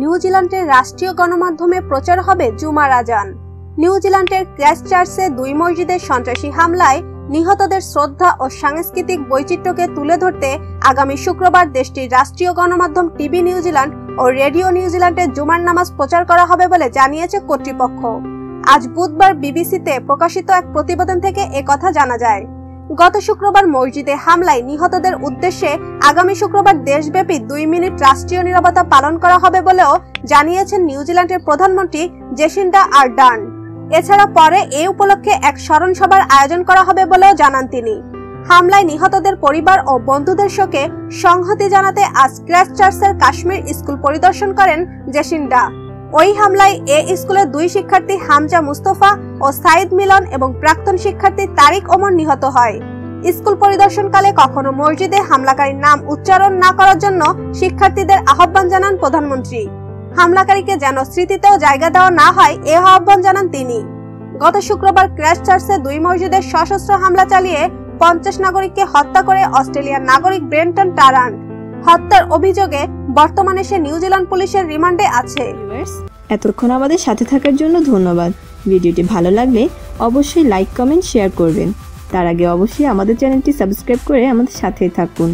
নিউজিল্যান্ডের রাষ্ট্রীয় গণমাধ্যমে প্রচার হবে জুমার আজান নিউজিল্যান্ডের ক্র্যাশ চার্চে দুই মসজিদের সন্ত্রাসী হামলায় নিহতদের শ্রদ্ধা ও সাংস্কৃতিক বৈচিত্র্যকে তুলে ধরতে আগামী শুক্রবার দেশটির রাষ্ট্রীয় গণমাধ্যম টিভি নিউজিল্যান্ড ও রেডিও নিউজিল্যান্ডে জুমার নামাজ প্রচার করা হবে বলে জানিয়েছে কর্তৃপক্ষ। আজ বুধবার বিবিসিতে প্রকাশিত এক প্রতিবেদন থেকে কথা জানা যায়। গত শুক্রবার মসজিদে হামলায় নিহতদের উদ্দেশ্যে আগামী শুক্রবার দেশব্যাপী দুই মিনিট রাষ্ট্রীয় নিরাপত্তা পালন করা হবে বলেও জানিয়েছেন নিউজিল্যান্ডের প্রধানমন্ত্রী জেসিন্ডা আরডার্ন। এছাড়া পরে এ উপলক্ষে এক স্মরণ সভার আয়োজন করা হবে বলেও জানান তিনি। হামলায় নিহতদের পরিবার ও বন্ধুদের শোকে সংহতি জানাতে আজ ক্র্যাশ চার্চের কাশ্মীর স্কুল পরিদর্শন করেন জেসিন্ডা। ওই হামলায় এ স্কুলের দুই শিক্ষার্থী হামজা মুস্তফা ও সাইদ মিলন এবং প্রাক্তন শিক্ষার্থী তারিক ওমর নিহত হয়। স্কুল পরিদর্শনকালে কখনো মসজিদে হামলাকারীর নাম উচ্চারণ না করার জন্য শিক্ষার্থীদের আহ্বান জানান প্রধানমন্ত্রী। হামলাকারীকে যেন স্মৃতিতেও জায়গা দেওয়া না হয়, এ আহ্বান জানান তিনি। গত শুক্রবার ক্র্যাশ চার্চে দুই মসজিদের সশস্ত্র হামলা চালিয়ে পঞ্চাশ নাগরিককে হত্যা করে অস্ট্রেলিয়ার নাগরিক ব্রেন্টন টারান হত্যার অভিযোগে বর্তমানে সে নিউজিল্যান্ড পুলিশের রিমান্ডে আছে। এতক্ষণ আমাদের সাথে থাকার জন্য ধন্যবাদ। ভিডিওটি ভালো লাগলে অবশ্যই লাইক কমেন্ট শেয়ার করবেন। তার আগে অবশ্যই আমাদের চ্যানেলটি সাবস্ক্রাইব করে আমাদের সাথেই থাকুন।